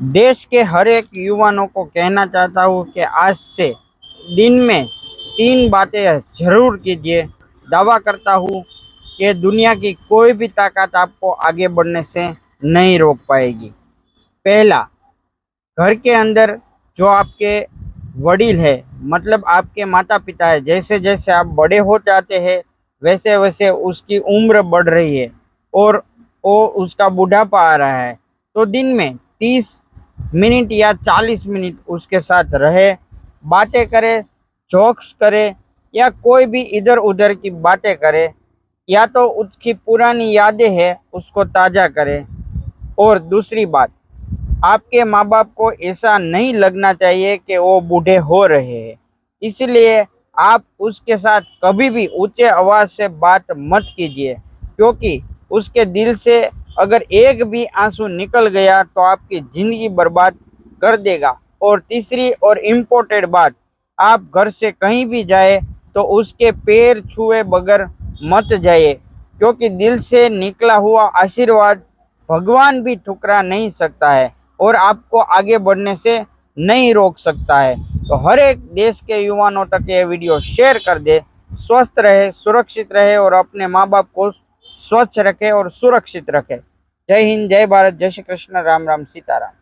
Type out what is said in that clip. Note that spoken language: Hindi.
देश के हर एक युवानों को कहना चाहता हूँ कि आज से दिन में तीन बातें ज़रूर कीजिए। दावा करता हूँ कि दुनिया की कोई भी ताकत आपको आगे बढ़ने से नहीं रोक पाएगी। पहला, घर के अंदर जो आपके वडील है मतलब आपके माता पिता है जैसे जैसे आप बड़े हो जाते हैं वैसे वैसे उसकी उम्र बढ़ रही है और वो उसका बुढ़ापा आ रहा है। तो दिन में तीस मिनट या चालीस मिनट उसके साथ रहे, बातें करे, जोक्स करे, या कोई भी इधर उधर की बातें करे, या तो उसकी पुरानी यादें हैं, उसको ताज़ा करे। और दूसरी बात, आपके माँ बाप को ऐसा नहीं लगना चाहिए कि वो बूढ़े हो रहे हैं। इसलिए आप उसके साथ कभी भी ऊँचे आवाज़ से बात मत कीजिए, क्योंकि उसके दिल से अगर एक भी आँसू निकल गया तो आपकी ज़िंदगी बर्बाद कर देगा। और तीसरी और इम्पोर्टेंट बात, आप घर से कहीं भी जाए तो उसके पैर छुए बगैर मत जाइए, क्योंकि दिल से निकला हुआ आशीर्वाद भगवान भी ठुकरा नहीं सकता है और आपको आगे बढ़ने से नहीं रोक सकता है। तो हर एक देश के युवाओं तक ये वीडियो शेयर कर दे, स्वस्थ रहे, सुरक्षित रहे और अपने माँ बाप को स्वच्छ रखे और सुरक्षित रखे। जय हिंद जय भारत जय श्री कृष्ण राम राम सीताराम।